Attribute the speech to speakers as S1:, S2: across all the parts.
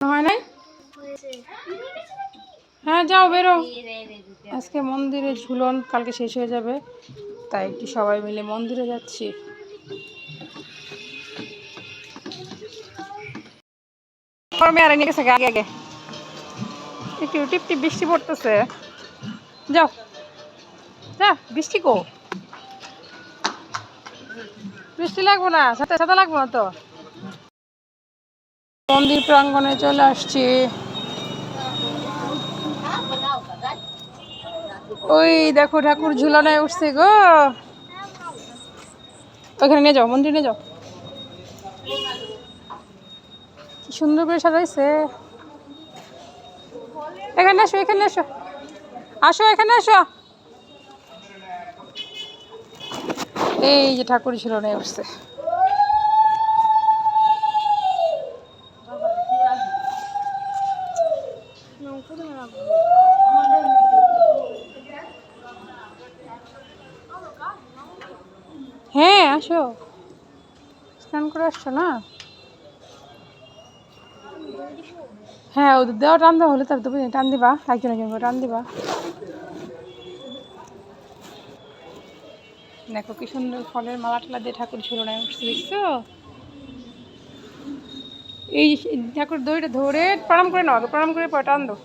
S1: হয় নাই? হ্যাঁ যাও বেরো। আজকে মন্দিরে ঝুলন কালকে শেষ হয়ে যাবে তাই একটু সবাই মিলে মন্দিরে যাচ্ছি। গরমে আর নিয়ে গেছে আগে আগে। একটু টিপ টিপ বৃষ্টি পড়তেছে। যাও। যা বৃষ্টি কো। বৃষ্টি লাগবো না সাথে সাথে লাগবো না তো? মন্দির প্রাঙ্গণে চলে আসছি। ওই দেখো ঠাকুর ঝুলানায় উঠছে গো। ওখানে নিয়ে যাও, মন্দির নিয়ে যাও। কি সুন্দর করে সাজাইছে। এখানে আসো এখানে আসো। আসো, এখানে আসো। এই যে ঠাকুর ঝুলানায় উঠছে। হ্যাঁ আসো। স্নান করে আসছো না? হ্যাঁ ওদের দেওয়া টান দেওয়া হলে তার তো বুঝি, টান দিবা, একজন একজন করে টান দিবা। দেখো কি সুন্দর ফলের মালা টালা দিয়ে ঠাকুর নাই উঠছে দেখছ? এই ঠাকুর দইটা ধরে প্রণাম করে নাও, আগে প্রণাম করে টান দো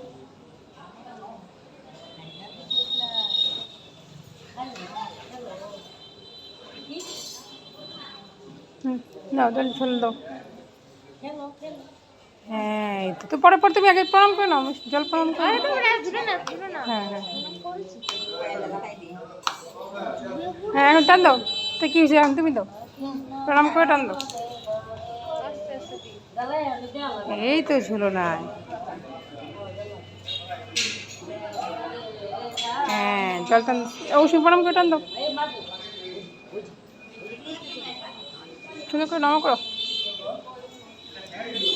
S1: জল দাও হ্যাঁ তো। তো পরে পরে তুমি আগে প্রণাম করে নাও জল প্রণাম করে। হ্যাঁ হ্যাঁ। হ্যাঁ এখন টান দাও। তো কি হয়েছে এখন তুমি দাও। প্রণাম করে টান দাও। এই তো ঝুলো নাই। হ্যাঁ জল টান অবশ্যই প্রণাম করে নামা করো।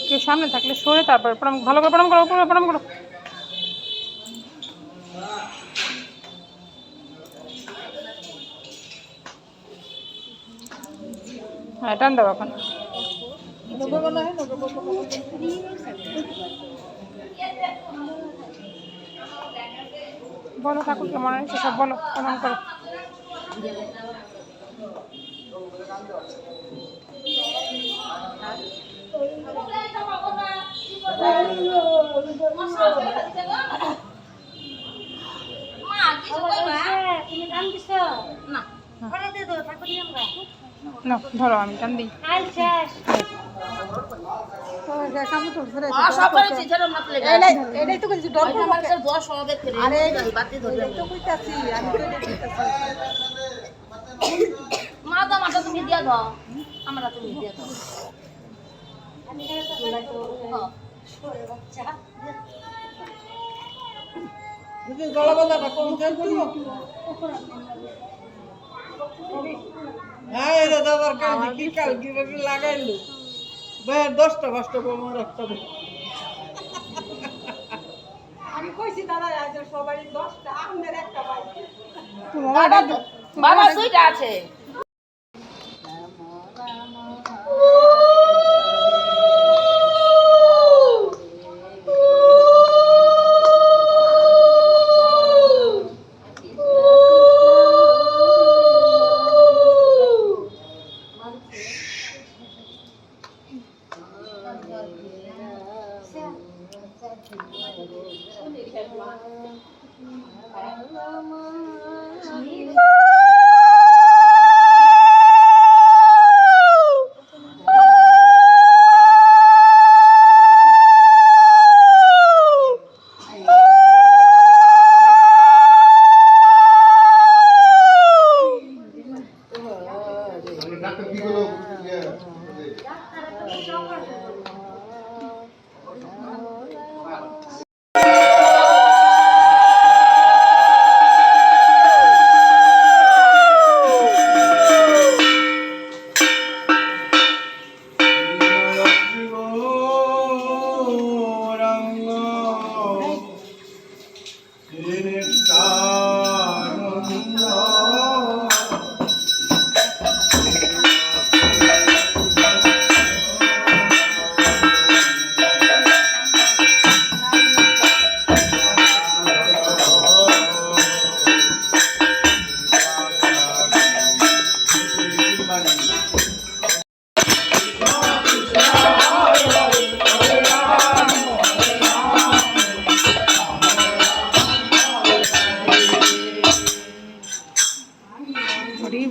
S1: কেউ সামনে থাকলে সরে তারপর প্রণাম, ভালো করে প্রণাম করো প্রণাম করো। হ্যাঁ টান দাও এখন। বলো ঠাকুর কেমন হয়েছে সব বলো প্রণাম করো। না ধরো আমি টান দিই
S2: এটাই তো কিছু ডর আরে তো কইতাছি আমি তো এটা কইতাছি।
S3: মাথা মাথা তুমি দিয়া দাও। আমরা তুমি দিয়া দাও। হ্যাঁ।
S2: যদি গলাবাজাটা কোন কেন করব হ্যাঁ এটা দাদার কাল কি কাল কি কি লাগাইলো? ভাই দশটা পাঁচটা কমার একটা আমি কইছি দাদা আজ সবারই দশটা আমাদের একটা পাই
S3: বাবা বাবা সুইটা আছে। Thank you.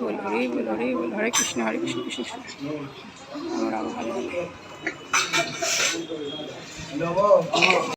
S1: Ball Hari ball Hari ball Hare Krishna Hare Krishna Krishna Krishna. Hare Hare